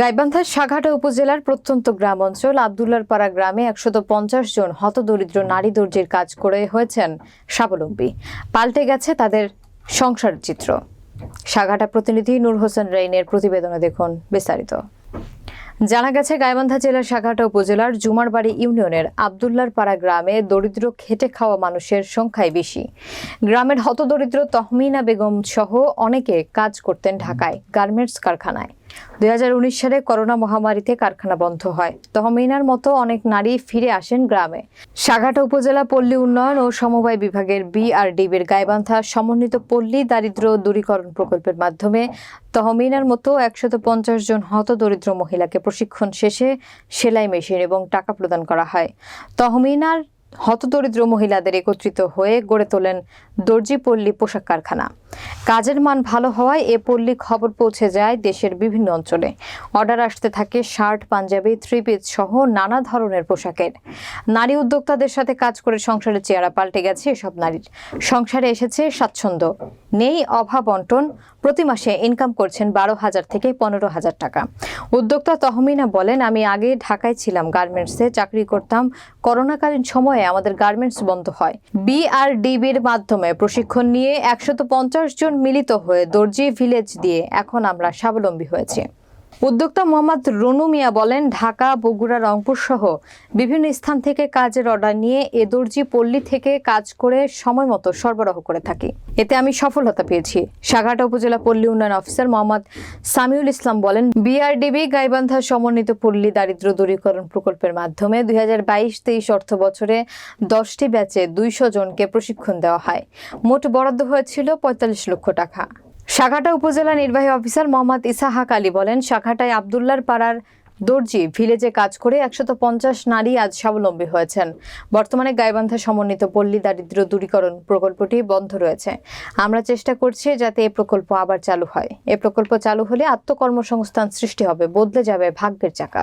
গাইবান্ধার সাঘাটা উপজেলার প্রত্যন্ত গ্রাম অঞ্চল আবদুল্লার পাড়া গ্রামে একশত পঞ্চাশ জন হতদরিদ্র নারী দর্জির কাজ করে হয়েছেন স্বাবলম্বী। পাল্টে গেছে তাদের সংসার চিত্র। সাঘাটা প্রতিনিধি নূর হোসেন রাইনের প্রতিবেদনে দেখুন বিস্তারিত। জানা গেছে, গাইবান্ধা জেলার সাঘাটা উপজেলার জুমারবাড়ি ইউনিয়নের আবদুল্লার পাড়া গ্রামে দরিদ্র খেটে খাওয়া মানুষের সংখ্যাই বেশি। গ্রামের হতদরিদ্র তহমিনা বেগম সহ অনেকে কাজ করতেন ঢাকায়, গার্মেন্টস কারখানায়। দুই সালে করোনা মহামারীতে কারখানা বন্ধ হয়। তহমিনার মতো অনেক নারী ফিরে আসেন গ্রামে। সাঘাটা উপজেলা পল্লী উন্নয়ন ও সমবায় বিভাগের বিআরডিবির গাইবান্ধা সমন্বিত পল্লী দারিদ্র দূরীকরণ প্রকল্পের মাধ্যমে তহমিনার মতো একশত পঞ্চাশ জন হতদরিদ্র মহিলাকে প্রশিক্ষণ শেষে সেলাই মেশিন এবং টাকা প্রদান করা হয়। তহমিনার হতদরিদ্র মহিলাদের একত্রিত হয়ে গড়ে তোলেন দর্জি পল্লী পোশাক কারখানা। কাজের মান ভালো হওয়ায় এ পল্লী খবর পৌঁছে যায় দেশের বিভিন্ন অঞ্চলে। অর্ডার আসতে থাকে শার্ট, পাঞ্জাবি থ্রি পিস সহ নানা ধরনের পোশাকের। নারী উদ্যোক্তাদের সাথে কাজ করে সংসারের চেহারা পাল্টে গেছে এসব নারীর। সংসারে এসেছে স্বাচ্ছন্দ্য। নেই, অভাব অন্টন। প্রতি মাসে ইনকাম করছেন বারো হাজার থেকে পনেরো হাজার টাকা। উদ্যোক্তা তহমিনা বলেন, আমি আগে ঢাকায় ছিলাম, গার্মেন্টসে চাকরি করতাম। করোনাকালীন সময়ে আমাদের গার্মেন্টস বন্ধ হয়। বিআরডিবির মাধ্যমে প্রশিক্ষণ নিয়ে একশত পঞ্চাশ জন মিলিত হয়ে দর্জি ভিলেজ দিয়ে এখন আমরা স্বাবলম্বী হয়েছি। উদ্যোক্তা মোহাম্মদ রনু মিয়া বলেন, ঢাকা, বগুড়া, রংপুর সহ বিভিন্ন স্থান থেকে কাজের অর্ডার নিয়ে এ দর্জি পল্লী থেকে কাজ করে সময় মতো সরবরাহ করে থাকি। এতে আমি সফলতা পেয়েছি। সাঘাটা উপজেলা পল্লী উন্নয়ন অফিসার মোহাম্মদ সামিউল ইসলাম বলেন, বিআরডিবি গাইবান্ধা সমন্বিত পল্লী দারিদ্র দূরীকরণ প্রকল্পের মাধ্যমে দুই হাজার বাইশ তেইশ অর্থ বছরে দশটি ব্যাচে দুইশো জনকে প্রশিক্ষণ দেওয়া হয়। মোট বরাদ্দ হয়েছিল পঁয়তাল্লিশ লক্ষ টাকা। সাঘাটা উপজেলা নির্বাহী অফিসার মোহাম্মদ ইসাহাক আলী বলেন সাঘাটায় আবদুল্লার পাড়ার দর্জি ভিলেজে কাজ করে একশত পঞ্চাশ নারী আজ স্বাবলম্বী হয়েছেন। বর্তমানে গাইবান্ধা সমন্বিত পল্লী দারিদ্র দূরীকরণ প্রকল্পটি বন্ধ রয়েছে। আমরা চেষ্টা করছি যাতে এ প্রকল্প আবার চালু হয়। এ প্রকল্প চালু হলে আত্মকর্মসংস্থান সৃষ্টি হবে, বদলে যাবে ভাগ্যের চাকা।